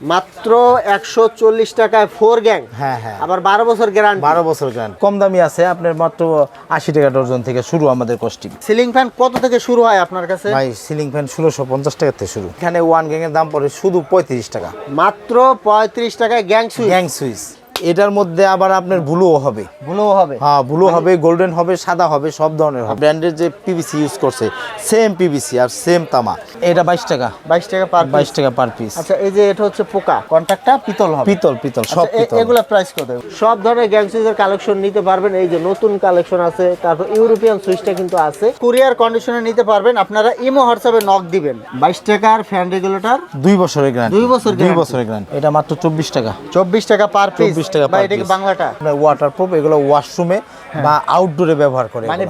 মাত্র একশো চল্লিশ টাকায় ফোর গ্যাং হ্যাঁ হ্যাঁ। আবার বারো বছর গ্যারান্টি বারো বছর গ্যারান্টি কম দামি আছে আপনার মাত্র আশি টাকা ডর্জন থেকে শুরু আমাদের কস্টিং সিলিং ফ্যান কত থেকে শুরু হয় আপনার কাছে? ভাই সিলিং ফ্যান ষোলোশো পঞ্চাশ টাকা থেকে শুরু। এখানে ওয়ান গ্যাং এর দাম পড়ে শুধু পঁয়ত্রিশ টাকা। মাত্র পঁয়ত্রিশ টাকায় গ্যাং সুইচ গ্যাং সুইচ এটার মধ্যে আবার আপনার ব্লুও হবে। ভুলো হবে। হ্যাঁ ব্লু হবে গোল্ডেন হবে সাদা হবে সব ধরনের হবে। ব্র্যান্ডের যে পিভিসি ইউজ করছে সেম পিভিসি আর সেম তামা। এটা বাইশ টাকা। বাইশ টাকা পার বাইশ টাকা পার পিস আচ্ছা এই যে এটা হচ্ছে পোকা কন্ট্যাক্টটা পিতল হবে। পিতল পিতল সব আচ্ছা, পিতল। এগুলা প্রাইস কত? সব ধরনের গ্যাং কালেকশন নিতে পারবেন। এই যে নতুন কালেকশন আছে তারপর ইউরোপিয়ান সুইচটা কিন্তু আছে। কুরিয়ার কন্ডিশনে নিতে পারবেন। আপনারা ইমো হোয়াটসঅ্যাপে নক দিবেন। বাইশ টাকার ফ্যান রেগুলেটর দুই বছরের গ্যারান্টি দুই বছর দুই বছরের গ্যারান্টি এটা মাত্র চব্বিশ টাকা। চব্বিশ টাকা পার পিস 24 টাকা এটা কি বাংলাটা? ওয়াটার প্রুফ এগুলো ওয়াশরুমে বা আউটডোরে ব্যবহার করে মানে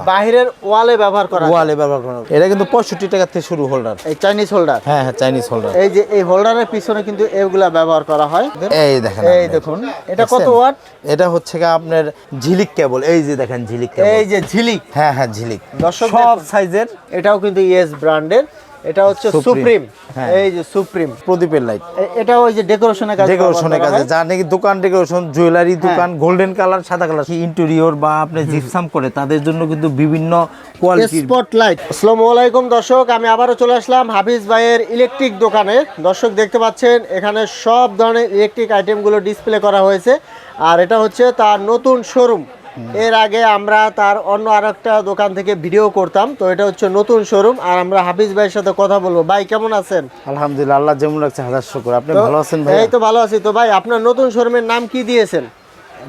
ওয়ালে ব্যবহার করা ওয়ালে ব্যবহার করে এটা কিন্তু পঁয়ষট্টি টাকা থেকে শুরু হোল্ডার এই চাইনিজ হোল্ডার হ্যাঁ হ্যাঁ চাইনিজ হোল্ডার এই যে এই হোল্ডারের পিছনে কিন্তু এগুলা ব্যবহার করা হয়। এই দেখেন এই দেখুন এটা কত ওয়াট এটা হচ্ছে গিয়ে আপনার ঝিলিক কেবল এই যে দেখেন ঝিলিক কেবল এই যে ঝিলিক। হ্যাঁ হ্যাঁ ঝিলিক। দর্শক সব সাইজের এটাও কিন্তু ইয়েস ব্র্যান্ডের। এটা হচ্ছে সুপ্রিম হ্যাঁ। এই যে সুপ্রিম প্রদীপের লাইট এটাও ওই যে ডেকোরেশনের কাজে ডেকোরেশনের কাজে। হয়। যার নাকি দোকান ডেকোরেশন জুয়েলারি দোকান গোল্ডেন কালার সাদা কালার ইন্টেরিয়র বা আপনি জিপসাম করে তাদের জন্য কিন্তু বিভিন্ন কোয়ালিটির স্পটলাইট আসসালামু আলাইকুম দর্শক। আমি আবারও চলে আসলাম হাফিজ ভাইয়ের ইলেকট্রিক দোকানে। দর্শক দেখতে পাচ্ছেন এখানে সব ধরনের ইলেকট্রিক আইটেমগুলো ডিসপ্লে করা হয়েছে। আর এটা হচ্ছে তার নতুন শোরুম এর আগে আমরা তার অন্য আরেকটা দোকান থেকে ভিডিও করতাম তো এটা হচ্ছে নতুন শোরুম আর আমরা হাফিজ ভাইয়ের সাথে কথা বলব। ভাই কেমন আছেন? আলহামদুলিল্লাহ আল্লাহ যেমন রাখছে হাজার শুকুর। আপনি ভালো আছেন ভাই এই তো ভালো আছি। তো ভাই আপনার নতুন শোরুমের নাম কি দিয়েছেন?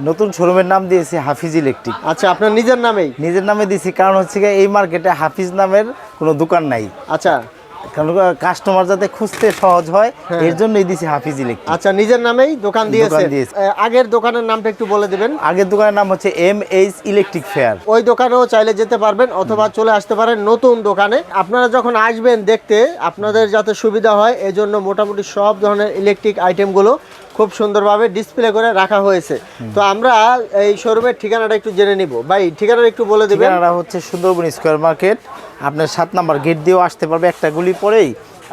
নতুন শোরুমের নাম দিয়েছি হাফিজ ইলেকট্রিক। আচ্ছা আপনার নিজের নামেই? নিজের নামে দিয়েছি কারণ হচ্ছে এই মার্কেটে হাফিজ নামের কোনো দোকান নাই। আচ্ছা। কারণ কাস্টমার যাতে খুঁজতে সহজ হয় হ্যাঁ। এর জন্যই দিয়েছি হাফিজ ইলেকট্রিক। আচ্ছা নিজের নামেই দোকান দিয়েছি। আগের দোকানের নামটা একটু বলে দিবেন। আগের দোকানের নাম হচ্ছে এম এইচ ইলেকট্রিক ফেয়ার ওই দোকানেও চাইলে যেতে পারবেন অথবা চলে আসতে পারেন নতুন দোকানে। আপনারা যখন আসবেন দেখতে আপনাদের যাতে সুবিধা হয় এজন্য মোটামুটি সব ধরনের ইলেকট্রিক আইটেমগুলো খুব সুন্দরভাবে ডিসপ্লে করে রাখা হয়েছে। তো আমরা এই শোরুমের ঠিকানাটা একটু জেনে নিব। ভাই ঠিকানাটা একটু বলে দিবেন। ঠিকানাটা হচ্ছে সুন্দরবন স্কোয়ার মার্কেট আপনার সাত নাম্বার গেট দিয়েও আসতে পারবে। একটা গুলি পরেই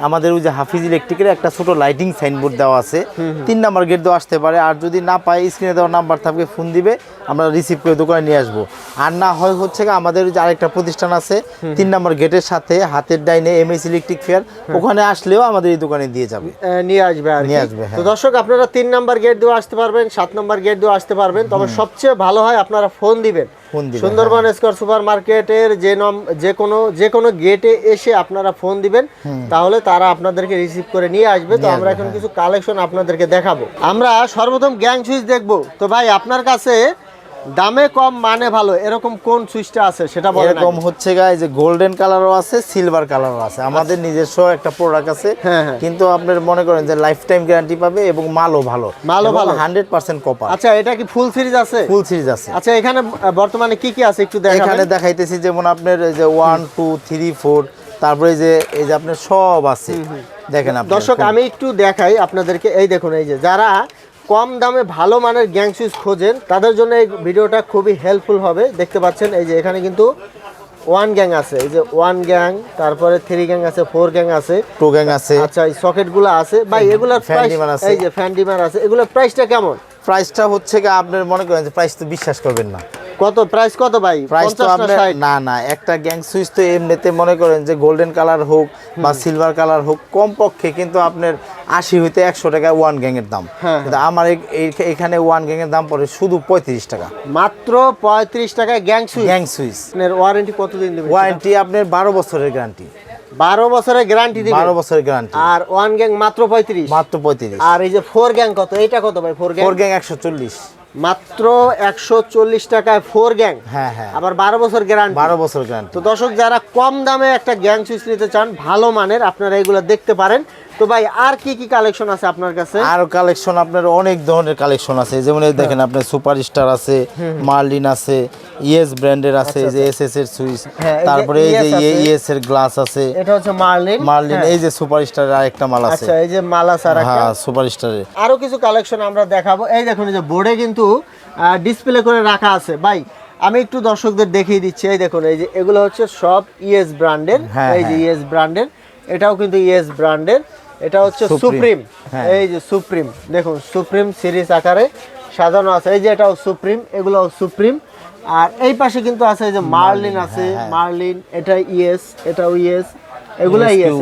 আমাদের ওই যে হাফিজ ইলেকট্রিকের একটা ছোট লাইটিং সাইনবোর্ড দেওয়া আছে। তিন নাম্বার গেট দিয়েও আসতে পারে। আর যদি না পায় স্ক্রিনে দেওয়া নাম্বার থাকবে ফোন দিবে। আমরা রিসিভ করে দোকানে নিয়ে আসব। আর না হয় হচ্ছে আমাদের যে আরেকটা প্রতিষ্ঠান আছে তিন নাম্বার গেটের সাথে হাতের ডাইনে এম এস ইলেকট্রিক ফেয়ার ওখানে আসলেও আমাদের এই দোকানে দিয়ে যাবে। নিয়ে আসবে নিয়ে আসবে, হ্যাঁ। তো দর্শক আপনারা তিন নাম্বার গেট দিয়ে আসতে পারবেন সাত নাম্বার গেট দিয়ে আসতে পারবেন। তবে সবচেয়ে ভালো হয় আপনারা ফোন দিবেন, সুন্দরবন স্কোয়ার সুপার মার্কেটের যে নম যে কোনো যে কোনো গেটে এসে আপনারা ফোন দিবেন। তাহলে তারা আপনাদেরকে রিসিভ করে নিয়ে আসবে। তো আমরা এখন কিছু কালেকশন আপনাদেরকে দেখাবো। আমরা সর্বপ্রথম গ্যাং সুইচ দেখব। তো ভাই আপনার কাছে দামে কম মানে ভালো এরকম কোন সুইচটা আছে সেটা বলেন এরকম হচ্ছে গায়ে যে গোল্ডেন কালারও আছে সিলভার কালারও আছে। আমাদের নিজস্ব একটা প্রোডাক্ট আছে হ্যাঁ, হ্যাঁ। কিন্তু আপনার মনে করেন যে লাইফ টাইম গ্যারান্টি পাবে এবং মালও ভালো। মালও ভালো। হান্ড্রেড পার্সেন্ট কপার আচ্ছা এটা কি ফুল সিরিজ আছে? ফুল সিরিজ আছে। আচ্ছা এখানে বর্তমানে কি কি আছে একটু দেখাবেন? এখানে দেখাইতেছি যেমন আপনার এই যে ওয়ান টু থ্রি ফোর তারপরে এই যে এই যে আপনার সব আছে। দেখেন আপনি দর্শক আমি একটু দেখাই আপনাদেরকে। এই দেখুন এই যে যারা কম দামে ভালো মানের গ্যাং সুইচ খোঁজেন তাদের জন্য এই ভিডিওটা খুবই হেল্পফুল হবে। দেখতে পাচ্ছেন এই যে এখানে কিন্তু ওয়ান গ্যাং আছে। এই যে ওয়ান গ্যাং তারপরে থ্রি গ্যাং আছে ফোর গ্যাং আছে। টু গ্যাং আছে। আচ্ছা এই সকেটগুলো আছে। বা এগুলোর প্রাইস। এই যে ফ্যান ডিমার আছে। এগুলোর প্রাইসটা কেমন? প্রাইসটা হচ্ছে কি আপনার মনে করেন যে প্রাইস তো বিশ্বাস করবেন না। কত? প্রাইস কত ভাই? প্রাইস তো 50 না আপনার না না একটা গ্যাং সুইচ তো এমনিতে মনে করেন যে গোল্ডেন কালার হোক বা সিলভার কালার হোক কমপক্ষে কিন্তু আপনার আশি হইতে একশো টাকা ওয়ান গ্যাং এর দাম। হ্যাঁ, কিন্তু আমার এখানে ওয়ান গ্যাং এর দাম পড়ে শুধু পঁয়ত্রিশ টাকা। মাত্র পঁয়ত্রিশ টাকায় গ্যাং সুইচ গ্যাং সুইচ আপনার ওয়ারেন্টি কতদিন দেবেন ওয়ারেন্টি আপনার বারো বছরের গ্যারান্টি বারো বছরের গ্যারান্টি দিবেন? বারো বছরের গ্যারান্টি আর ওয়ান গ্যাং মাত্র পঁয়ত্রিশ? মাত্র পঁয়ত্রিশ। আর এই যে ফোর গ্যাং কত? এইটা কত ভাই ফোর গ্যাং ফোর গ্যাং একশো চল্লিশ। মাত্র একশো চল্লিশ টাকায় ফোর গ্যাং হ্যাঁ হ্যাঁ। আবার বারো বছর গ্যারান্টি বারো বছর গ্যারান্টি তো দর্শক যারা কম দামে একটা গ্যাং সুইচ নিতে চান ভালো মানের আপনারা এগুলো দেখতে পারেন। তো ভাই আর কি কি কালেকশন আছে আপনার কাছে? আরও কালেকশন আপনার অনেক ধরনের কালেকশন আছে। যেমন এই দেখেন আপনার সুপার স্টার আছে মার্লিন আছে ইয়েস ব্র্যান্ডের আছে যে এস এস এর সুইচ। হ্যাঁ, তারপরে এই যে ES আছে। ইয়েস এর গ্লাস আছে। এটা হচ্ছে মার্লিন মার্লিন এই যে সুপার স্টারের আরেকটা মাল আছে। আচ্ছা এই যে মালা সারা হ্যাঁ সুপার স্টারের আরও কিছু কালেকশন আমরা দেখাবো। এই দেখুন এই যে বোর্ডে কিন্তু ডিসপ্লে করে রাখা আছে। ভাই আমি একটু দর্শকদের দেখিয়ে দিচ্ছি। এই দেখুন এই যে এগুলো হচ্ছে সব ইএস ব্র্যান্ডের হ্যাঁ, এই যে হ্যাঁ। ইএস ব্র্যান্ডের এটাও কিন্তু ইএস ব্র্যান্ডের এটা হচ্ছে সুপ্রিম হ্যাঁ। এই যে সুপ্রিম দেখুন সুপ্রিম সিরিজ আকারে সাজানো আছে। এই যে এটাও সুপ্রিম এগুলোও সুপ্রিম আর এই পাশে কিন্তু আছে এই যে মার্লিন আছে। হ্যাঁ, মার্লিন এটা ইএস এটাও ইএস এগুলো ইএস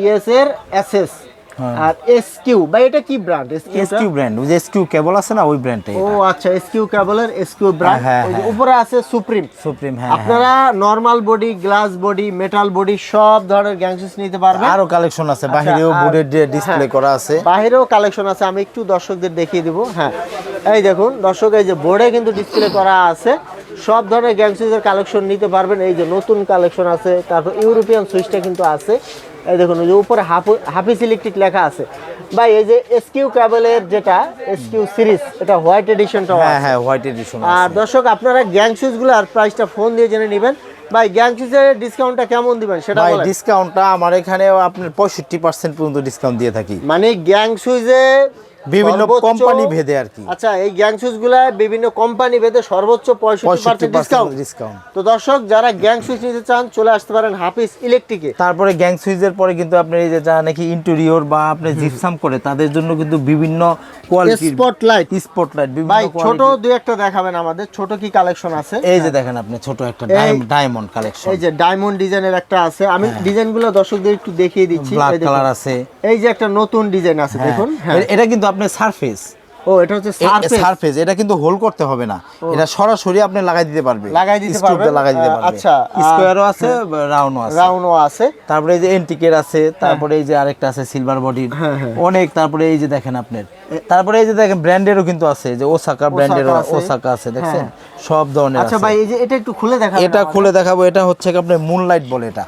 ইএস এর এসএস হ্যাঁ। আর এসকিউ বা এটা কি ব্র্যান্ড এসকিউ ব্র্যান্ড ওই যে এসকিউ কেবল আছে না ওই ব্র্যান্ডটাই ও আচ্ছা এসকিউ কেবলের এসকিউ ব্র্যান্ড হ্যাঁ, ওই যে হ্যাঁ। উপরে আছে সুপ্রিম সুপ্রিম হ্যাঁ হ্যাঁ। আপনারা normal body glass body metal body সব ধরনের গ্যাংসিস নিতে পারবেন। আরও কালেকশন আছে বাহিরেও আর- বোর্ডের ডিসপ্লে হ্যাঁ। করা আছে। বাইরেও কালেকশন আছে আমি একটু দর্শকদের দেখিয়ে দিব হ্যাঁ। এই দেখুন দর্শক এই যে বোর্ডে কিন্তু ডিসপ্লে করা আছে। সব ধরনের গ্যাংসিসের কালেকশন নিতে পারবেন এই যে নতুন কালেকশন আছে তারপর ইউরোপিয়ান সুইচটা কিন্তু আছে। এই দেখুন ওই যে উপরে হাফ- হাফিস ইলেকট্রিক লেখা আছে। ভাই এই যে এসকিউ কেবলের যেটা এসকিউ সিরিজ এটা হোয়াইট এডিশনটা হ্যাঁ হ্যাঁ হোয়াইট এডিশন আর দর্শক আপনারা গ্যাংগুলো আর প্রাইসটা ফোন দিয়ে জেনে নেবেন। ভাই গ্যাং সুইচের ডিসকাউন্টটা কেমন দিবেন সেটা ভাই ডিসকাউন্টটা আমার এখানে আপনার পঁয়ষট্টি পার্সেন্ট পর্যন্ত ডিসকাউন্ট দিয়ে থাকি। মানে গ্যাং সুইচে বিভিন্ন কোম্পানি ভেদে আর কি। আচ্ছা এই গ্যাং সুইচগুলা বিভিন্ন কোম্পানি ভেদে সর্বোচ্চ পঁয়ষট্টি পার্সেন্ট ডিসকাউন্ট ডিসকাউন্ট তো দর্শক যারা গ্যাং সুইচ নিতে চান চলে আসতে পারেন হাফিজ ইলেকট্রিকে তারপরে গ্যাং সুইচের পরে কিন্তু আপনি এই যে যারা নাকি ইন্টেরিয়র বা আপনি জিপসাম করে তাদের জন্য কিন্তু বিভিন্ন কোয়ালিটির স্পটলাইট স্পটলাইট বিভিন্ন ভাই ছোট দুই একটা দেখাবেন আমাদের। ছোট কি কালেকশন আছে? এই যে দেখেন আপনি ছোট একটা ডায়মন্ড কালেকশন এই যে ডায়মন্ড ডিজাইনের একটা আছে। আমি ডিজাইনগুলো দর্শকদের একটু দেখিয়ে দিচ্ছি। ব্ল্যাক এই কালার আছে। এই যে একটা নতুন ডিজাইন আছে দেখুন। হ্যাঁ। এটা কিন্তু আপনার সারফেস ও এটা হচ্ছে সারফেস সারফেস এটা কিন্তু হোল করতে হবে না। এটা সরাসরি আপনি লাগাই দিতে পারবে। লাগাই দিতে পারবেন? লাগাই দিতে পারবে। আচ্ছা, স্কোয়ারও আছে রাউন্ডও আছে। রাউন্ডও আছে। তারপরে এই যে এন্টিকের আছে তারপরে এই যে আরেকটা আছে সিলভার বডির হ্যাঁ, হ্যাঁ। অনেক তারপরে এই যে দেখেন আপনার। তারপরে এই যে দেখেন ব্র্যান্ডেরও কিন্তু আছে যে ওসাকা ব্র্যান্ডেরও ওসাকা আছে। দেখছেন? সব ধরনের আচ্ছা ভাই এই যে এটা একটু খুলে দেখাবেন এটা খুলে দেখাবো এটা হচ্ছে কি আপনার মুনলাইট বলে এটা।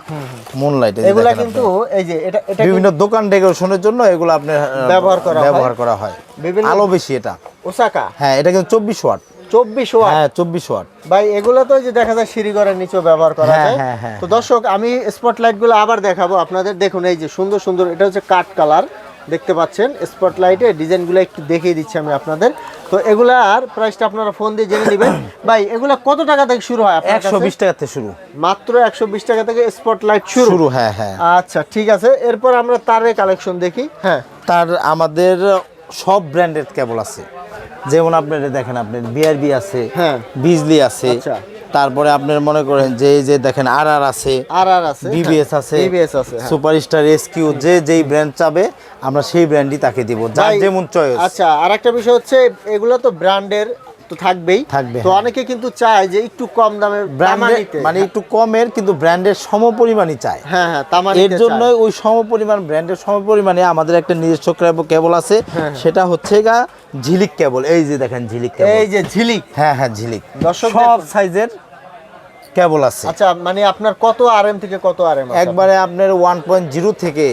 মুনলাইট এগুলা কিন্তু এই যে এটা বিভিন্ন দোকান ডেকোরেশনের জন্য এগুলো আপনার ব্যবহার করা ব্যবহার করা হয়। বিভিন্ন- আলো বেশি এটা। ওসাকা? হ্যাঁ এটা কিন্তু চব্বিশ ওয়াট। চব্বিশ ওয়াট? হ্যাঁ চব্বিশ ওয়াট। ভাই এগুলো তো যে দেখা যায় সিঁড়িঘরের নিচেও ব্যবহার করা হ্যাঁ, যায়। হ্যাঁ, হ্যাঁ, তো দর্শক আমি আবার দেখাবো আপনাদের। দেখুন এই যে সুন্দর সুন্দর এটা হচ্ছে কাঠ কালার। দেখতে পাচ্ছেন স্পটলাইটে ডিজাইনগুলো একটু দেখিয়ে দিচ্ছি আমি আপনাদের। তো এগুলার প্রাইসটা আপনারা ফোন দিয়ে জেনে নেবেন। ভাই এগুলা কত টাকা থেকে শুরু হয় একশো বিশ টাকা থেকে শুরু। মাত্র একশো বিশ টাকা থেকে স্পটলাইট শুরু। শুরু হ্যাঁ হ্যাঁ। আচ্ছা ঠিক আছে। এরপর আমরা তারের কালেকশন দেখি। হ্যাঁ। তার আমাদের সব ব্র্যান্ডের কেবল আছে যেমন আপনার দেখেন আপনার বিআরবি আছে হ্যাঁ। বিজলি আছে আচ্ছা। তারপরে আপনার মনে করেন যে যে দেখেন আর আর আছে আর আর আছে বিবিএস আছে বিবিএস আছে সুপার সুপারস্টার এসকিউ যে যেই ব্র্যান্ড চাবে আমরা সেই ব্র্যান্ডই তাকে দিব যার যেমন চয়েস আচ্ছা আর একটা বিষয় হচ্ছে এগুলো তো ব্র্যান্ডের তো থাকবেই। থাকবে, তো হ্যাঁ। অনেকে কিন্তু চায় যে একটু কম দামে ব্র্যান্ডের মানে একটু কমের কিন্তু ব্র্যান্ডের সমপরিমাণই চায়। হ্যাঁ হ্যাঁ এর জন্য। ওই সমপরিমাণ ব্র্যান্ডের সমপরিমাণে আমাদের একটা নিজস্ব কেবল- কেবল আছে। হ্যাঁ, সেটা হচ্ছে গা ঝিলিক কেবল এই যে দেখেন ঝিলিক কেবল এই যে ঝিলিক। হ্যাঁ হ্যাঁ ঝিলিক। দর্শক সব সাইজের কেবল আছে। আচ্ছা মানে আপনার কত আরএম থেকে কত আরএম একবারে আপনার ওয়ান পয়েন্ট জিরো থেকে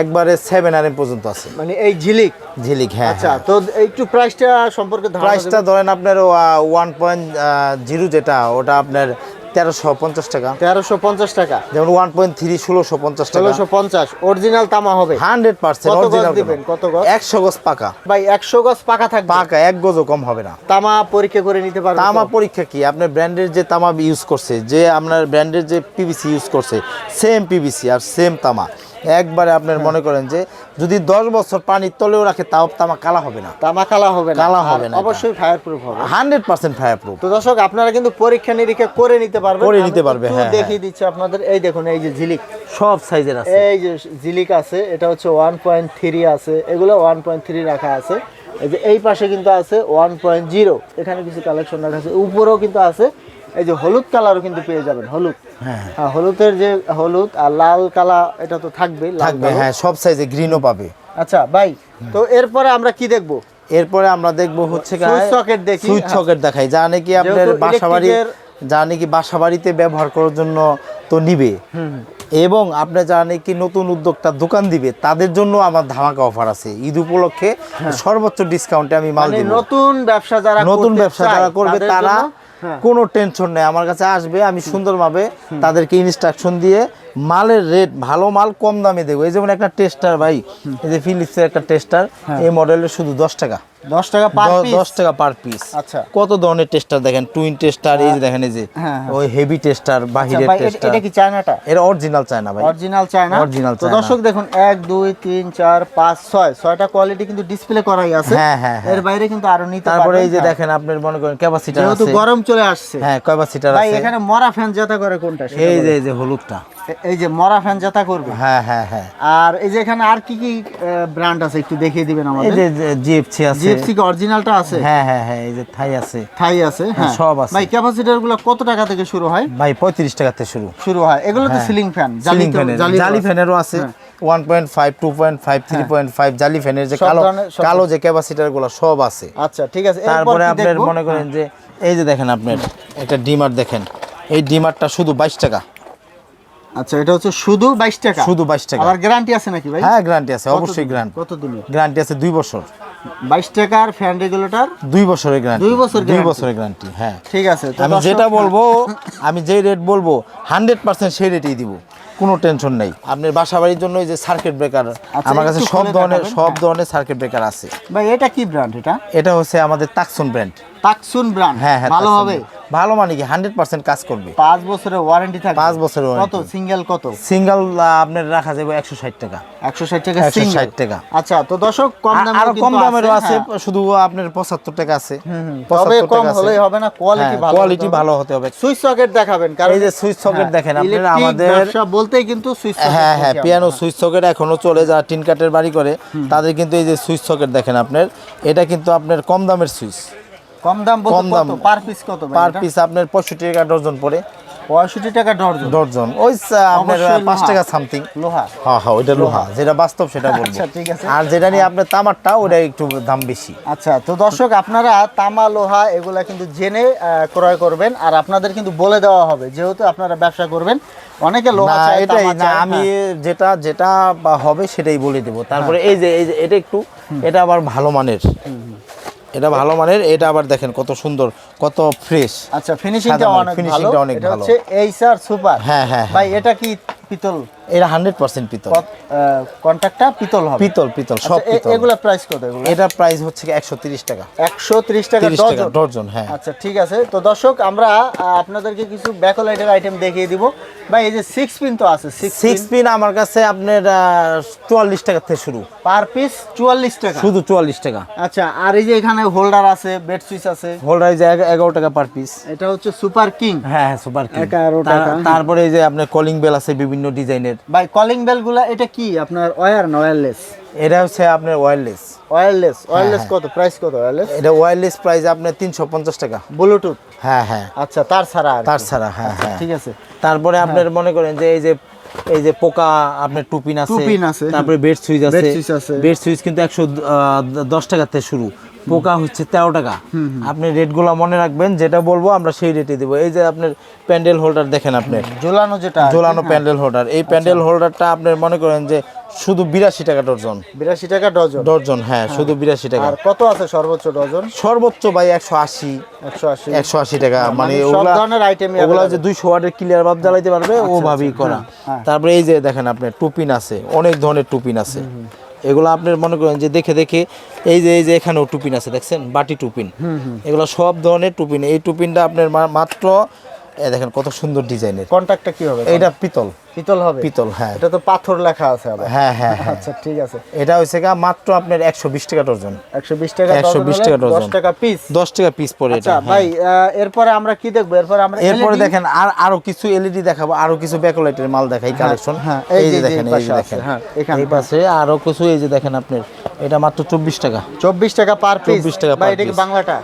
একবারে সেভেন আর এম পর্যন্ত আছে। মানে এই ঝিলিক? ঝিলিক হ্যাঁ আচ্ছা তো একটু প্রাইসটা সম্পর্কে ধারণা প্রাইসটা? ধরেন আপনার ওয়ান পয়েন্ট জিরো যেটা ওটা আপনার তেরোশো পঞ্চাশ টাকা। তেরোশো পঞ্চাশ টাকা। যেমন ওয়ান পয়েন্ট থ্রি ষোলোশো পঞ্চাশ টাকা। ষোলোশো পঞ্চাশ অরিজিনাল তামা হবে। হান্ড্রেড পার্সেন্ট অরিজিনাল দিবেন? কত গজ? একশো গজ পাকা। ভাই একশো গজ পাকা থাকবে। পাকা এক গজও কম হবে না। তামা পরীক্ষা করে নিতে পারবে তামা পরীক্ষা কি? আপনার ব্র্যান্ডের যে তামা ইউজ করছে যে আপনার ব্র্যান্ডের যে পিভিসি ইউজ করছে সেম পিভিসি আর সেম তামা। একবারে আপনার হ্যাঁ। মনে করেন যে যদি দশ বছর পানির তলেও রাখে তাও তামা কালা হবে না। তামা কালা হবে না। কালা হবে না অবশ্যই ফায়ার প্রুফ হবে। হান্ড্রেড পার্সেন্ট ফায়ার প্রুফ তো দর্শক আপনারা কিন্তু পরীক্ষা নিরীক্ষা করে নিতে পারবেন। করে নিতে পারবে, হ্যাঁ, দেখিয়ে দিচ্ছি আপনাদের। এই দেখুন এই যে ঝিলিক। সব সাইজের আছে। এই যে ঝিলিক আছে এটা হচ্ছে ওয়ান পয়েন্ট থ্রি আছে। এগুলো ওয়ান পয়েন্ট থ্রি রাখা আছে। এই যে এই পাশে কিন্তু আছে ওয়ান পয়েন্ট জিরো এখানে কিছু কালেকশন রাখা আছে। উপরেও কিন্তু আছে। এই যে হলুদ কালারও কিন্তু পেয়ে যাবেন হলুদ। হ্যাঁ হ্যাঁ। হলুদের যে হলুদ আর লাল কালা এটা তো থাকবে থাকবে হ্যাঁ সব সাইজে গ্রিনও পাবে। আচ্ছা ভাই তো এরপরে আমরা কি দেখব? এরপরে আমরা দেখব হচ্ছে Switch socket দেখি। সুইচ সকেট দেখাই যা নাকি আপনার যেহেতু বাসা বাড়ি যা নাকি বাসা বাড়িতে ব্যবহার করার জন্য তো নিবে। এবং আপনি যারা নাকি নতুন উদ্যোক্তা দোকান দিবে তাদের জন্য আমার ধামাকা অফার আছে। ঈদ উপলক্ষে সর্বোচ্চ ডিসকাউন্টে আমি মাল মানে দিব। নতুন ব্যবসা যারা নতুন ব্যবসা যারা করবে তারা হ্যাঁ। কোনো টেনশন নেই। আমার কাছে আসবে আমি সুন্দরভাবে তাদেরকে ইনস্ট্রাকশন দিয়ে মালের রেট ভালো মাল কম দামে দেবো। এই যেমন একটা টেস্টার ভাই এই যে ফিলিপসের একটা টেস্টার এই মডেলের শুধু দশ টাকা। দশ টাকা পার পিস দশ টাকা পার পিস আচ্ছা। কত ধরনের টেস্টার দেখেন? টুইন টেস্টার এই দেখেন এই যে হ্যাঁ, হ্যাঁ। ওই হেভি টেস্টার আচ্ছা বাহিরের টেস্টার এটা কি চায়নাটা এর অরিজিনাল চায় না ভাই অরিজিনাল চায়না তো চায়না। দর্শক দেখুন এক দুই তিন চার পাঁচ ছয়। ছয়টা কোয়ালিটি কিন্তু ডিসপ্লে করাই আছে। হ্যাঁ, হ্যাঁ, হ্যাঁ। এর বাইরে কিন্তু আরও নিতে তারপরে এই যে দেখেন আপনার মনে করেন ক্যাপাসিটার যেহেতু গরম চলে আসছে। হ্যাঁ ক্যাপাসিটার ভাই এখানে মরা ফ্যান জাতা করে কোনটা এই যে এই যে হলুদটা। এই যে মরা ফ্যান জাতা করবে? হ্যাঁ হ্যাঁ হ্যাঁ। আর এই যে এখানে আর কি কি ব্র্যান্ড আছে একটু দেখিয়ে দিবেন এই যে জিএফসি আছে। জিএফসি কি অরিজিনালটা আছে? হ্যাঁ হ্যাঁ হ্যাঁ এই যে থাই আছে। থাই আছে হ্যাঁ। সব আছে। ভাই ক্যাপাসিটরগুলো কত টাকা থেকে শুরু হয়? ভাই পঁয়ত্রিশ টাকাতে শুরু। শুরু হয়। এগুলো তো হ্যাঁ। সিলিং ফ্যান সিলিং ফ্যানের জালি ফ্যানেরও আছে। One point five two point five three point five জালি ফ্যানের যে কালো কালো যে ক্যাপাসিটারগুলো সব আছে। আচ্ছা ঠিক আছে তারপরে আপনার মনে করেন যে এই যে দেখেন আপনার একটা ডিমার দেখেন। এই ডিমারটা শুধু বাইশ টাকা। আচ্ছা এটা হচ্ছে শুধু বাইশ টাকা? শুধু বাইশ টাকা। আবার গ্যারান্টি আছে নাকি ভাই? হ্যাঁ গ্যারান্টি আছে অবশ্যই গ্যারান্টি কত দিনের গ্যারান্টি আছে দুই বছর। বাইশ টাকার ফ্যান রেগুলেটর দুই বছরের গ্যারান্টি দুই বছর দুই guarantee? বছরের গ্যারান্টি হ্যাঁ। ঠিক আছে আমি যেটা বলব আমি যেই রেট বলব হান্ড্রেড পার্সেন্ট সেই রেটেই দিব। কোনো টেনশন নেই। আপনার বাসা বাড়ির জন্য এই যে সার্কিট ব্রেকার আমার কাছে সব ধরনের সব হ্যাঁ। ধরনের সার্কিট ব্রেকার আছে। ভাই এটা কি ব্র্যান্ড এটা? এটা হচ্ছে আমাদের তাকসুন ব্র্যান্ড তাকসুন ব্র্যান্ড হ্যাঁ হ্যাঁ ভালো হবে। ভালো মানে কি হান্ড্রেড পার্সেন্ট কাজ করবে। পাঁচ বছরের ওয়ারেন্টি থাকবে। পাঁচ বছরের কত? সিঙ্গেল কত? সিঙ্গেল আপনার রাখা যাবে একশো ষাট টাকা। একশো ষাট টাকা 160 সিঙ্গেল টাকা। আচ্ছা তো দর্শক কম দামে আরও কম দামেরও আছে শুধু আপনার পঁচাত্তর টাকা আছে। তবে কম হলেই হবে না কোয়ালিটি হ্যাঁ, ভালো কোয়ালিটি ভালো হতে হবে। সুইচ সকেট দেখাবেন কারণ এই যে সুইচ সকেট হ্যাঁ, দেখেন আপনারা আমাদের ব্যবসা বলতেই কিন্তু সুইচ হ্যাঁ হ্যাঁ পিয়ানো সুইচ সকেট এখনও চলে যারা টিন কাঠের বাড়ি করে তাদের কিন্তু এই যে সুইচ সকেট দেখেন আপনার এটা কিন্তু আপনার কম দামের সুইচ কম দাম কম দাম। কত? পার পিস কত ভাই পার পিস আপনার পঁয়ষট্টি টাকা ডজন পড়ে। পঁয়ষট্টি টাকা ডর্জন ডজন। ওই আপনার পাঁচ টাকা সামথিং লোহা? হ্যাঁ হ্যাঁ ওইটা লোহা। যেটা বাস্তব সেটা বলব। আচ্ছা, ঠিক আছে। আর যেটা নিয়ে আপনার তামারটা ওটা একটু দাম বেশি। আচ্ছা তো দর্শক আপনারা তামা লোহা এগুলা কিন্তু জেনে ক্রয় করবেন। আর আপনাদের কিন্তু বলে দেওয়া হবে যেহেতু আপনারা ব্যবসা করবেন। অনেকে লোহা চায় এটাই না আমি হ্যাঁ। যেটা যেটা বা হবে সেটাই বলে দেবো। তারপরে এই যে এই যে এটা একটু এটা আবার ভালো মানের। এটা ভালো মানের এটা আবার দেখেন কত সুন্দর কত ফ্রেশ আচ্ছা ফিনিশিংটা অনেক ভালো। টা অনেক এটা ভালো। হচ্ছে এইচআর সুপার হ্যাঁ, হ্যাঁ, ভাই এটা কি পিতল? এটা হান্ড্রেড পার্সেন্ট পিতল। কন্ট্রাক্টটা পিতল হবে? পিতল পিতল সব আচ্ছা, পিতল। এগুলা প্রাইস কত এগুলো? এটা প্রাইস হচ্ছে একশো তিরিশ টাকা। একশো তিরিশ টাকা ডজন? হ্যাঁ। আচ্ছা ঠিক আছে। তো দর্শক আমরা আপনাদেরকে কিছু ব্যাকলাইটের আইটেম দেখিয়ে দিব। ভাই এই যে সিক্স পিন তো আছে সিক্স পিন আমার কাছে আপনার চুয়াল্লিশ টাকা থেকে শুরু। পার পিস চুয়াল্লিশ টাকা? শুধু চুয়াল্লিশ টাকা। আচ্ছা আর এই যে এখানে হোল্ডার আছে বেড সুইচ আছে। হোল্ডার যে এগারো টাকা পার পিস এটা হচ্ছে সুপার কিং হ্যাঁ হ্যাঁ সুপার এগারো টাকা। তারপরে এই যে আপনার কলিং বেল আছে বিভিন্ন ডিজাইনের ভাই কলিং বেলগুলা এটা কি? আপনার ওয়্যার না ওয়্যারলেস এটা হচ্ছে আপনার ওয়্যারলেস ওয়্যারলেস ওয়্যারলেস হ্যাঁ। কত? প্রাইস কত? ওয়্যারলেস এটা ওয়্যারলেস প্রাইস আপনার তিনশো পঞ্চাশ টাকা। ব্লুটুথ হ্যাঁ হ্যাঁ। আচ্ছা তার ছাড়া তার ছাড়া হ্যাঁ আচ্ছা, হ্যাঁ। ঠিক আছে। তারপরে আপনার মনে করেন যে এই যে এই যে পোকা আপনার টুপিন আছে টুপিন আছে, তারপরে বেড সুইচ আছে। Bed switch আছে। বেড সুইচ কিন্তু একশো দশ টাকা থেকে শুরু। পোকা হচ্ছে তেরো টাকা। আপনি রেটগুলো মনে রাখবেন যেটা বলব আমরা সেই রেটে দেবো। এই যে আপনার প্যান্ডেল হোল্ডার দেখেন আপনি। ঝোলানো যেটা ঝোলানো প্যান্ডেল হোল্ডার। এই প্যান্ডেল হোল্ডারটা আপনার মনে করেন যে শুধু বিরাশি টাকা ডজন। বিরাশি টাকা ডজন? ডজন হ্যাঁ শুধু বিরাশি টাকা। আর কত আছে সর্বোচ্চ ডজন? সর্বোচ্চ ভাই একশো আশি। একশো আশি। টাকা। মানে মানে ওগুলা ধরনের আইটেমই ওগুলা যে। দুইশো ওয়াটের ক্লিয়ার ভাব জ্বালাইতে পারবে ও ওভাবেই করা। হ্যাঁ। তারপরে এই যে দেখেন আপনার টুপিন আছে অনেক ধরনের টুপিন আছে। এগুলো আপনি মনে করেন যে দেখে দেখে এই যে এই যে এখানেও টুপিন আছে দেখছেন? বাটি টুপিন। এগুলো সব ধরনের টুপিন। এই টুপিনটা আপনার মাত্র এ দেখেন কত সুন্দর ডিজাইনের। কন্ট্যাক্টটা কি হবে? এইটা পিতল। পিতল হবে? পিতল হ্যাঁ। এটা তো পাথর লেখা আছে হ্যাঁ হ্যাঁ হ্যাঁ। আচ্ছা ঠিক আছে। এটা হচ্ছে গা মাত্র আপনার একশো বিশ টাকা ডজন। একশো বিশ টাকা 120 টাকা ডজন। টাকা পিস দশ টাকা পিস পড়ে এটা আচ্ছা হ্যাঁ। ভাই এরপরে আমরা কি দেখব? এরপরে আমরা এরপরে দেখেন আর আরও কিছু এলইডি দেখাবো আরও কিছু ব্যাকলাইটের মাল দেখাই কালেকশন হ্যাঁ, এই এই যে- দেখেন এই যে দেখেন। হ্যাঁ, এখানে। এই পাশে আরও কিছু এই যে দেখেন আপনার এটা মাত্র চব্বিশ টাকা। চব্বিশ টাকা পার পিস 24 টাকা ভাই এটা কি। বাংলাটা?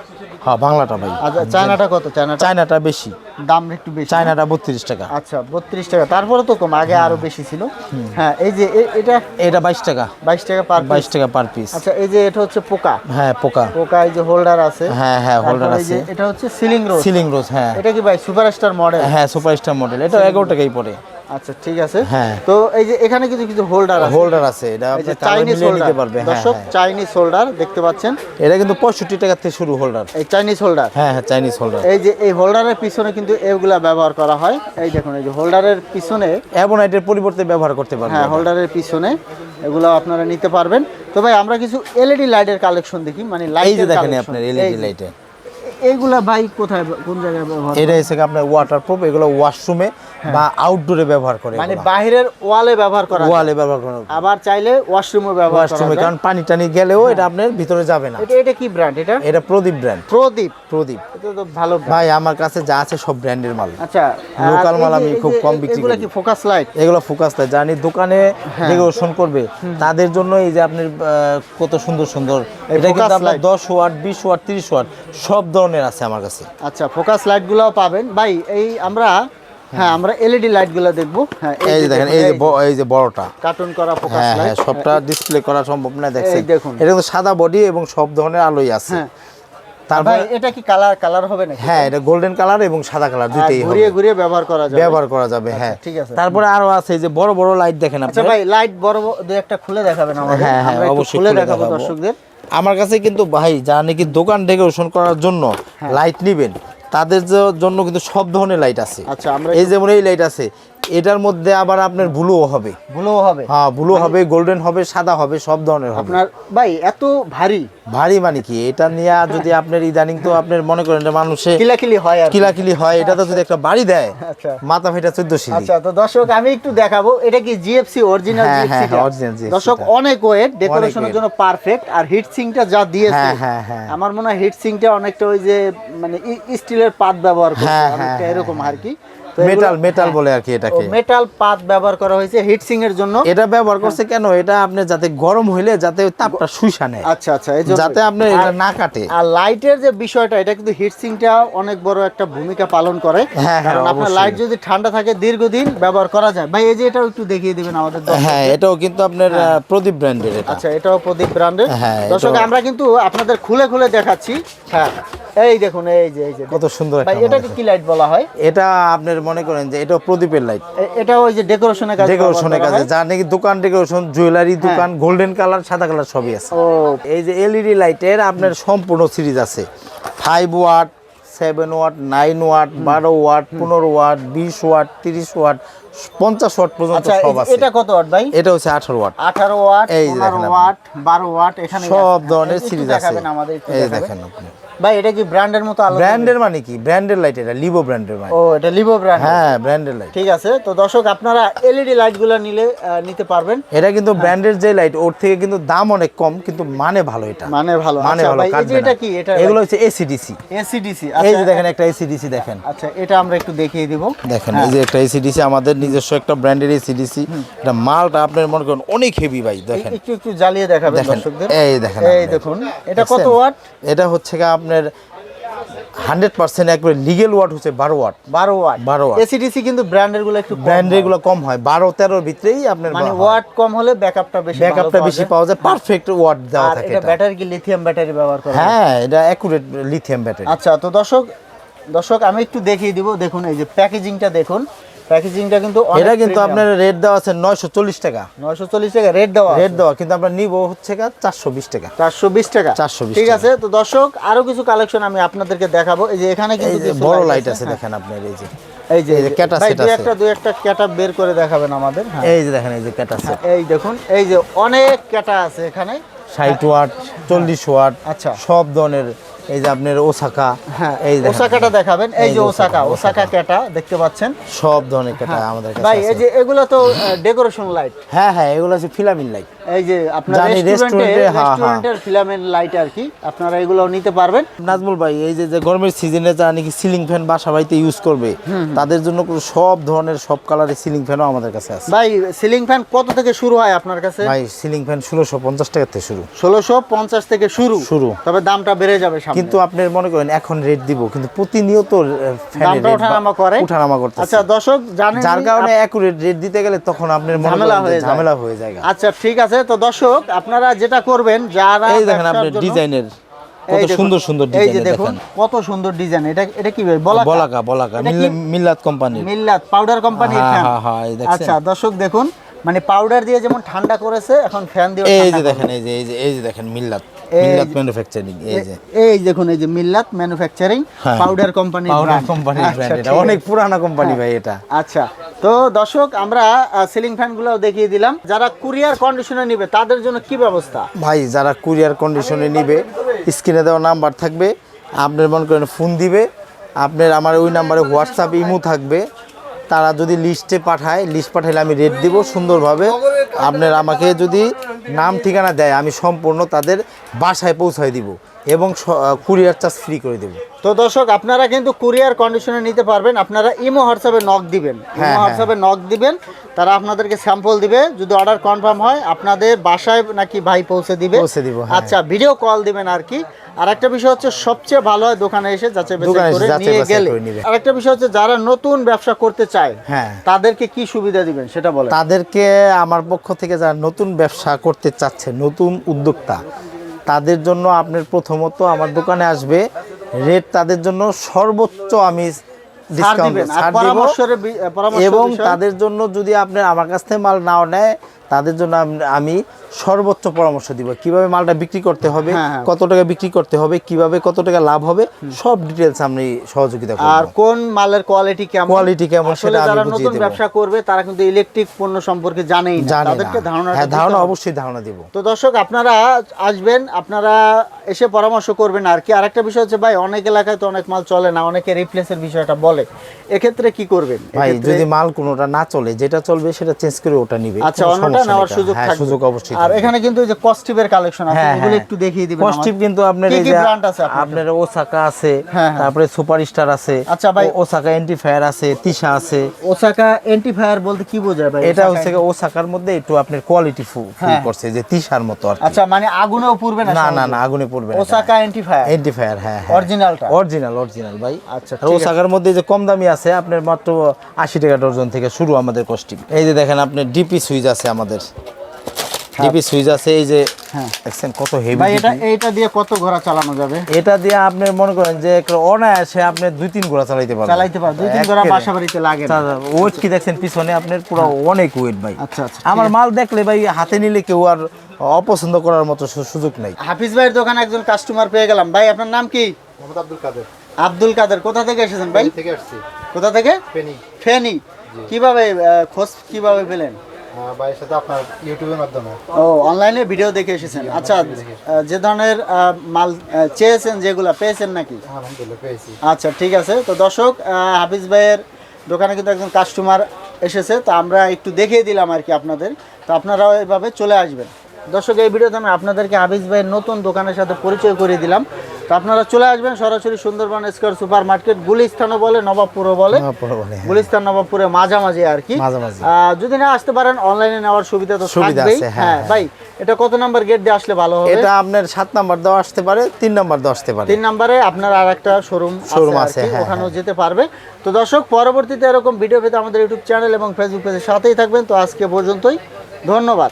হ্যাঁ বাংলাটা ভাই। আচ্ছা চায়নাটা কত? চায়নাটা? চায়নাটা বেশি। দাম একটু বেশি চায়নাটা বত্রিশ টাকা। আচ্ছা বত্রিশ টাকা। তারপরে তো কম আগে আরও বেশি ছিল। হ্যাঁ এই যে এটা এটা বাইশ টাকা। বাইশ টাকা পার বাইশ টাকা পার পিস আচ্ছা এই যে এটা হচ্ছে পোকা? হ্যাঁ পোকা। পোকা এই যে হোল্ডার আছে। হ্যাঁ হ্যাঁ হোল্ডার আছে। এটা হচ্ছে সিলিং রোড সিলিং রোজ হ্যাঁ। এটা কি ভাই সুপারস্টার মডেল হ্যাঁ সুপারস্টার মডেল এটা এগারো টাকাই পড়ে। আচ্ছা ঠিক আছে। হ্যাঁ। তো এই যে এখানে কিছু কিছু হোল্ডার আছে। হোল্ডার আছে এটা আপনি চাইনিজ হোল্ডার নিতে পারবে হ্যাঁ দর্শক হ্যাঁ। চাইনিজ হোল্ডার দেখতে পাচ্ছেন। এটা কিন্তু পঁয়ষট্টি টাকা থেকে শুরু হোল্ডার এই চাইনিজ হোল্ডার হ্যাঁ হ্যাঁ চাইনিজ হোল্ডার এই যে এই হোল্ডারের পিছনে কিন্তু এগুলা ব্যবহার করা হয়। এই দেখুন এই যে হোল্ডারের পিছনে অ্যাবোনাইটের পরিবর্তে ব্যবহার করতে পারবে হ্যাঁ হোল্ডারের পিছনে এগুলো আপনারা নিতে পারবেন। তো ভাই আমরা কিছু এলইডি লাইটের কালেকশন দেখি মানে যে দেখেন আপনার এলইডি লাইটে এইগুলা ভাই কোথায় কোন জায়গায় ব্যবহার এটা হচ্ছে আপনার ওয়াটার প্রুফ এগুলো ওয়াশরুমে বা আউটডোরে ব্যবহার করে মানে বাইরের ওয়ালে ব্যবহার করা ওয়ালে ব্যবহার করে আবার চাইলে ওয়াশরুমে ব্যবহার করা ওয়াশরুমে কারণ পানি টানি গেলেও এটা আপনার ভিতরে যাবে না। এটা এটা কি ব্র্যান্ড এটা? এটা প্রদীপ ব্র্যান্ড প্রদীপ। প্রদীপ। এটা তো ভালো ভাই আমার কাছে যা আছে সব ব্র্যান্ডের মাল। আচ্ছা এই মাল আমি খুব কম বিক্রি এগুলা করি। কি ফোকাস লাইট এগুলো ফোকাস লাইট জানি দোকানে হ্যাঁ। ডেকোরেশন করবে তাদের জন্য এই যে আপনার আহ, কত সুন্দর সুন্দর এটা কিন্তু আপনার light। দশ ওয়াট বিশ ওয়াট তিরিশ ওয়াট সব ধরনের আছে আমার কাছে। আচ্ছা ফোকাস লাইটগুলোও পাবেন। ভাই এই আমরা হ্যাঁ আমরা এলইডি লাইটগুলো দেখব। হ্যাঁ এই যে দেখেন এই যে এই যে বড়টা। কার্টুন করা ফোকাস হ্যাঁ হ্যাঁ সবটা ডিসপ্লে করা সম্ভব না দেখছেন? দেখুন। এটা কিন্তু সাদা বডি এবং সব ধরনের আলোই আছে। হ্যাঁ। তারপর এটা কি কালার কালার হবে নাকি? হ্যাঁ এটা গোল্ডেন কালার এবং সাদা কালার হবে ঘুরিয়ে ঘুরিয়ে ব্যবহার করা যাবে। ব্যবহার করা যাবে হ্যাঁ। ঠিক আছে। তারপরে আরও আছে এই যে বড় বড় লাইট দেখেন আচ্ছা ভাই লাইট বড় বড় দুই একটা খুলে দেখাবেন আমাদের। হ্যাঁ, হ্যাঁ, অবশ্যই খুলে দেখাবো। দর্শকদের। আমার কাছে কিন্তু ভাই যারা নাকি দোকান ডেকোরেশন করার জন্য হ্যাঁ। লাইট নেবেন তাদের জন্য কিন্তু সব ধরনের লাইট আছে। আচ্ছা আমরা এই যেমন এই লাইট আছে এটার মধ্যে আবার আপনার ব্লুও হবে। ভুলও হবে? হ্যাঁ ব্লু হবে গোল্ডেন হবে সাদা হবে সব ধরনের হবে। আপনার ভাই এত ভারী? ভারী মানে কি? এটা নিয়ে যদি আপনার ইদানিং তো আপনার মনে করেন যে মানুষে কিলাকিলি হয় আর। কিলাকিলি হয় এটা তো যদি একটা বাড়ি দেয় আচ্ছা। মাথা ফেটা চোদ্দ সিঁড়ি। আচ্ছা তো দর্শক আমি একটু দেখাবো এটা কি জিএফসি অরিজিনাল হ্যাঁ, জিএফসি হ্যাঁ, original GFC দর্শক অনেক ওয়েট ডেকোরেশনের। জন্য পারফেক্ট আর হিট সিংটা যা দিয়েছে হ্যাঁ, হ্যাঁ, হ্যাঁ। আমার মনে হয় হিট সিংটা অনেকটা ওই যে মানে স্টিলের পাত ব্যবহার করছে হ্যাঁ, অনেকটা হ্যাঁ, এরকম আর কি। মেটাল মেটাল বলে আর কি এটাকে। মেটাল পাত ব্যবহার করা হয়েছে হিট সিং এর জন্য। এটা ব্যবহার করছে কেন? এটা আপনি যাতে গরম হইলে যাতে তাপটা শুষা নেয়। আচ্ছা আচ্ছা এই যাতে আপনি এটা না কাটে। আর লাইটের যে বিষয়টা এটা কিন্তু হিট সিংটা অনেক বড় একটা ভূমিকা পালন করে। হ্যাঁ, হ্যাঁ, কারণ আপনার লাইট যদি ঠান্ডা থাকে দীর্ঘদিন ব্যবহার করা যায়। ভাই এই যে এটাও একটু দেখিয়ে দিবেন আমাদের হ্যাঁ এটাও কিন্তু আপনার প্রদীপ ব্র্যান্ডের এটা। আচ্ছা এটাও প্রদীপ ব্র্যান্ডের হ্যাঁ, দর্শক আমরা কিন্তু আপনাদের খুলে খুলে দেখাচ্ছি। হ্যাঁ। এই দেখুন এই যে এই যে কত সুন্দর ভাই এটাকে কি লাইট বলা হয়? এটা আপনার মনে করেন যে এটাও প্রদীপের লাইট এ- এটাও ওই যে ডেকোরেশনের কাজে ডেকোরেশনের কাজে হয়। নাকি দোকান ডেকোরেশন জুয়েলারি দোকান গোল্ডেন কালার সাদা কালার সবই আছে। এই যে এলইডি লাইটের আপনার সম্পূর্ণ সিরিজ আছে। Five watt seven watt nine watt বারো ওয়াট পনেরো ওয়াট বিশ ওয়াট তিরিশ ওয়াট পঞ্চাশ ওয়াট পর্যন্ত আচ্ছা সব আছে। এটা কত ওয়াট ভাই? এটা হচ্ছে আঠারো ওয়াট আঠারো ওয়াট এই যে দেখেন ওয়াট বারো ওয়াট এখানে সব ধরনের সিরিজ আছে। আমাদের এই দেখেন আপনি। ভাই এটা কি ব্র্যান্ডের মতো আলাদা ব্র্যান্ডের মানে কি? ব্র্যান্ডের লাইট এটা লিভো ব্র্যান্ডের মানে। ও এটা লিভো ব্র্যান্ড হ্যাঁ ব্র্যান্ডের লাইট ঠিক আছে তো দর্শক আপনারা এলইডি লাইটগুলো নিলে নিতে পারবেন। এটা কিন্তু ব্র্যান্ডের যে লাইট ওর থেকে কিন্তু দাম অনেক কম কিন্তু মানে ভালো এটা। মানে ভালো। মানে আচ্ছা ভালো এই যে এটা কি? এটা এগুলো হচ্ছে এসিডিসি এসিডিসি এই যে দেখেন একটা এসিডিসি দেখেন। আচ্ছা এটা আমরা একটু দেখিয়ে দিব। দেখেন এই যে একটা এসিডিসি আমাদের নিজস্ব একটা ব্র্যান্ডের এসিডিসি এটা মালটা আপনার মনে করেন অনেক হেভি ভাই দেখেন। একটু একটু জ্বালিয়ে দেখাবেন দর্শকদের। এই দেখেন এই দেখুন এটা কত ওয়াট এটা হচ্ছে গিয়ে আপনার হান্ড্রেড পার্সেন্ট একবারে লিগেল ওয়াট হচ্ছে বারো ওয়াট বারো ওয়াট 12 watt। এসিডিসি কিন্তু ব্র্যান্ডেরগুলো একটু ব্র্যান্ডের। এগুলো কম হয়। বারো তেরোর ভিতরেই আপনার মানে ওয়াট কম হলে ব্যাকআপটা বেশি ব্যাকআপটা বেশি পাওয়া যায়। পারফেক্ট ওয়াট দেওয়া থাকে এটা। ব্যাটারি কি লিথিয়াম ব্যাটারি ব্যবহার করে হ্যাঁ? এটা অ্যাকুরেট লিথিয়াম ব্যাটারি আচ্ছা তো দর্শক দর্শক আমি একটু দেখিয়ে দিব। দেখুন এই যে প্যাকেজিংটা দেখুন। প্যাকেজিংটা কিন্তু এটা কিন্তু আপনার রেট দেওয়া আছে নয়শো চল্লিশ টাকা। নয়শো চল্লিশ টাকা রেট দেওয়া রেট দেওয়া কিন্তু আমরা নিব হচ্ছে গা চারশো বিশ টাকা। চারশো বিশ টাকা। 420 ঠিক আছে তো দর্শক আরও কিছু কালেকশন আমি আপনাদেরকে দেখাবো। এই যে এখানে এই কিন্তু যে বড় লাইট আছে। হ্যাঁ। দেখেন আপনার এই যে। এই যে ক্যাটা আছে। একটা দুই একটা ক্যাটা বের করে দেখাবেন আমাদের হ্যাঁ। এই যে দেখেন এই যে ক্যাটা সেট এই দেখুন এই যে অনেক ক্যাটা আছে এখানে। ষাট ওয়াট চল্লিশ ওয়াট আচ্ছা। সব ধরনের এই যে আপনার ওসাকা হ্যাঁ এই। ওসাকাটা দেখাবেন। এই যে ওসাকা ওসাকা, ওসাকা। ক্যাটা দেখতে পাচ্ছেন? সব ধরনের ক্যাটা আমাদের কাছে ভাই এই যে এগুলো তো ডেকোরেশন লাইট হ্যাঁ হ্যাঁ এগুলো হচ্ছে ফিলামিন লাইট এই যে আপনার রেস্টুরেন্টে। রেস্টুরেন্টের ফিলামেন্ট লাইট আর কি আপনারা এগুলো নিতে পারবেন। নাজমুল ভাই এই যে যে গরমের সিজনে যারা নাকি সিলিং ফ্যান বাসা বাড়িতে ইউজ করবে তাদের জন্য সব ধরনের সব কালারের সিলিং ফ্যানও আমাদের কাছে আছে। ভাই সিলিং ফ্যান কত থেকে শুরু হয় আপনার কাছে? ভাই সিলিং ফ্যান ষোলোশো পঞ্চাশ টাকা থেকে শুরু। ষোলোশো পঞ্চাশ থেকে শুরু। শুরু। তবে দামটা বেড়ে যাবে কিন্তু আপনি মনে করেন এখন রেট দিব কিন্তু প্রতিনিয়ত দামটা ওঠানামা করে। উঠানামা করতে আচ্ছা দর্শক জানেন যার কারণে অ্যাকুরেট রেট দিতে গেলে তখন আপনার ঝামেলা হয়ে ঝামেলা হয়ে যায় আচ্ছা ঠিক আছে তো দর্শক আপনারা যেটা করবেন যারা এই দেখেন আপনি আপনার ডিজাইনের কত সুন্দর সুন্দর ডিজাইন এই যে দেখুন কত সুন্দর ডিজাইন। এটা এটা কি বলাকা? বলাকা এটা কি? মিল- মিল্লাত কোম্পানি মিল্লাত পাউডার কোম্পানি হ্যাঁ, হ্যাঁ, হ্যাঁ, এই দেখেন আচ্ছা দর্শক দেখুন মানে পাউডার দিয়ে যেমন ঠান্ডা করেছে এখন ফ্যান দিয়ে এই যে দেখেন এই যে এই যে এই যে দেখেন মিল্লাত মিল্লাত ম্যানুফ্যাকচারিং এই যে। এই দেখুন এই যে মিল্লাত ম্যানুফ্যাকচারিং হ্যাঁ। পাউডার কোম্পানি পাউডার ব্র্যান্ড এটা অনেক পুরানা কোম্পানি ভাই এটা। আচ্ছা তো দর্শক আমরা সিলিং ফ্যানগুলো দেখিয়ে দিলাম। যারা কুরিয়ার কন্ডিশনে নিবে তাদের জন্য কি ব্যবস্থা? ভাই যারা কুরিয়ার কন্ডিশনে নিবে স্ক্রিনে দেওয়া নাম্বার থাকবে আপনার মনে করেন ফোন দিবে আপনার আমার ওই নাম্বারে হোয়াটসঅ্যাপ ইমো থাকবে তারা যদি লিস্টে পাঠায় লিস্ট পাঠাইলে আমি রেট দিব সুন্দরভাবে। আপনার আমাকে যদি নাম ঠিকানা দেয়, আমি সম্পূর্ণ তাদের বাসায় পৌঁছায় দিব। এবং কুরিয়ার চার্জ ফ্রি করে দেবো। তো দর্শক আপনারা কিন্তু কুরিয়ার কন্ডিশনে নিতে পারবেন। আপনারা ইমো হোয়াটসঅ্যাপে নক দিবেন। ইমো হ্যাঁ। হোয়াটসঅ্যাপে নক দিবেন। তারা আপনাদেরকে স্যাম্পল দিবে। যদি অর্ডার কনফার্ম হয় আপনাদের বাসায় নাকি ভাই পৌঁছে দিবে। পৌঁছে দিব, হ্যাঁ। আচ্ছা ভিডিও কল দিবেন আর কি। আর একটা বিষয় হচ্ছে সবচেয়ে ভালো হয় দোকানে এসে যাচাই বাছাই করে নিয়ে গেলে। আর একটা বিষয় হচ্ছে যারা নতুন ব্যবসা করতে চায় হ্যাঁ। তাদেরকে কি সুবিধা দিবেন? সেটা বলেন। তাদেরকে আমার পক্ষ থেকে যারা নতুন ব্যবসা করতে চাচ্ছে নতুন উদ্যোক্তা তাদের জন্য আপনার প্রথমত আমার দোকানে আসবে। রেট তাদের জন্য সর্বোচ্চ আমি ডিসকাউন্ট এবং তাদের জন্য যদি আপনার আমার কাছ থেকে মাল নাও নেয় তাদের জন্য আমি সর্বোচ্চ পরামর্শ দিব। কীভাবে মালটা বিক্রি করতে হবে হ্যাঁ, হ্যাঁ। কত টাকা বিক্রি করতে হবে কীভাবে কত টাকা লাভ হবে সব ডিটেলস আমি সহযোগিতা করব। আর কোন মালের কোয়ালিটি কেমন? Quality কেমন সেটা আমি বুঝিয়ে নতুন দেব। ব্যবসা করবে তারা কিন্তু ইলেকট্রিক পণ্য সম্পর্কে জানেই না। তাদেরকে ধারণা হ্যাঁ ধারণা অবশ্যই ধারণা দিব। তো দর্শক আপনারা আসবেন আপনারা এসে পরামর্শ করবেন আর কি। আরেকটা বিষয় হচ্ছে ভাই অনেক এলাকায় তো অনেক মাল চলে না অনেকে রিপ্লেসের বিষয়টা বলে। এক্ষেত্রে কি করবেন? ভাই যদি মাল কোনোটা না চলে যেটা চলবে সেটা চেঞ্জ করে ওটা নিবে। আচ্ছা অন্যটা নেওয়ার। সুযোগ হ্যাঁ, থাকবে। সুযোগ অবশ্যই আর এখানে কিন্তু যে কস্টিভের কালেকশন আছে হ্যাঁ, এগুলো হ্যাঁ। একটু দেখিয়ে দিবেন কস্টিপ কিন্তু আপনার এই যে ব্র্যান্ড আছে আপনার? ওসাকা আছে। তারপরে সুপারস্টার আছে আচ্ছা ভাই। ওসাকা আছে তিশা আছে। ওসাকা বলতে কি বোঝায় ভাই? এটা হচ্ছে ওসাকার মধ্যে একটু আপনার কোয়ালিটি ফুল। করছে যে তিশার মতো আর আচ্ছা মানে আগুনেও পুড়বে না না না না আগুনে পড়বে না ওসাকা এন্টিফায়ার হ্যাঁ হ্যাঁ। অরিজিনালটা অরিজিনাল অরিজিনাল ভাই। আচ্ছা, ওসাকার মধ্যে যে কম দামি আছে আপনার মাত্র আশি টাকা ডজন থেকে শুরু আমাদের কস্টিপ এই যে দেখেন আপনার ডিপি সুইচ আছে আমাদের ডিপি সুইচ আছে এই যে হ্যাঁ। দেখছেন কত হেভি ভাই এটা এইটা দিয়ে কত ঘোড়া চালানো যাবে? এটা দিয়ে আপনি মনে করেন যে অনায়াসে আপনি দুই তিন ঘোড়া চালাইতে পারবেন। চালাইতে পার দুই তিন ঘোড়া বাসা বাড়িতে লাগে না। ওয়েট কি দেখছেন পিছনে? আপনার পুরো অনেক ওয়েট ভাই। আচ্ছা আচ্ছা। আমার মাল দেখলে ভাই হাতে নিলে কেউ আর অপছন্দ করার মতো সুযোগ নাই। হাফিজ ভাইয়ের দোকানে একজন কাস্টমার পেয়ে গেলাম। ভাই আপনার নাম কি? মোহাম্মদ আব্দুল কাদের। আব্দুল কাদের। কোথা থেকে এসেছেন ভাই? থেকে আসছি। কোথা থেকে? ফেনি। ফেনী। কীভাবে খোঁজ কীভাবে পেলেন? ভাইয়ের সাথে আপনার ইউটিউবের মাধ্যমে। ও অনলাইনে ভিডিও দেখে এসেছেন। আচ্ছা যে ধরনের মাল চেয়েছেন যেগুলা পেয়েছেন নাকি? আলহামদুলিল্লাহ পেয়েছি। আচ্ছা ঠিক আছে। তো দর্শক হাফিজ ভাইয়ের দোকানে কিন্তু একজন কাস্টমার এসেছে। তো আমরা একটু দেখিয়ে দিলাম আর কি আপনাদের। তো আপনারাও এভাবে চলে আসবেন। দর্শক এই ভিডিওতে আমি আপনাদেরকে হাফিজ ভাইয়ের নতুন দোকানের সাথে পরিচয় করে দিলাম। তো আপনারা চলে আসবেন সরাসরি সুন্দরবন স্কোয়ার সুপার মার্কেট গুলিস্থানও বলে নবাবপুরও বলে। গুলিস্থান হ্যাঁ। নবাবপুরে মাঝামাঝি আর কি। যদি না আসতে পারেন অনলাইনে নেওয়ার সুবিধা তো সুবিধা থাকবেই। হ্যাঁ, হ্যাঁ হ্যাঁ। ভাই এটা কত নাম্বার গেট দিয়ে আসলে ভালো হবে? এটা আপনার সাত নাম্বার দেওয়া আসতে পারে তিন নাম্বার দেওয়া আসতে পারে। তিন নাম্বারে আপনার আর একটা শোরুম Showroom আছে ওখানেও যেতে পারবে। তো দর্শক পরবর্তীতে এরকম ভিডিও পেতে আমাদের ইউটিউব চ্যানেল এবং ফেসবুক পেজের সাথেই থাকবেন। তো আজকে পর্যন্তই ধন্যবাদ।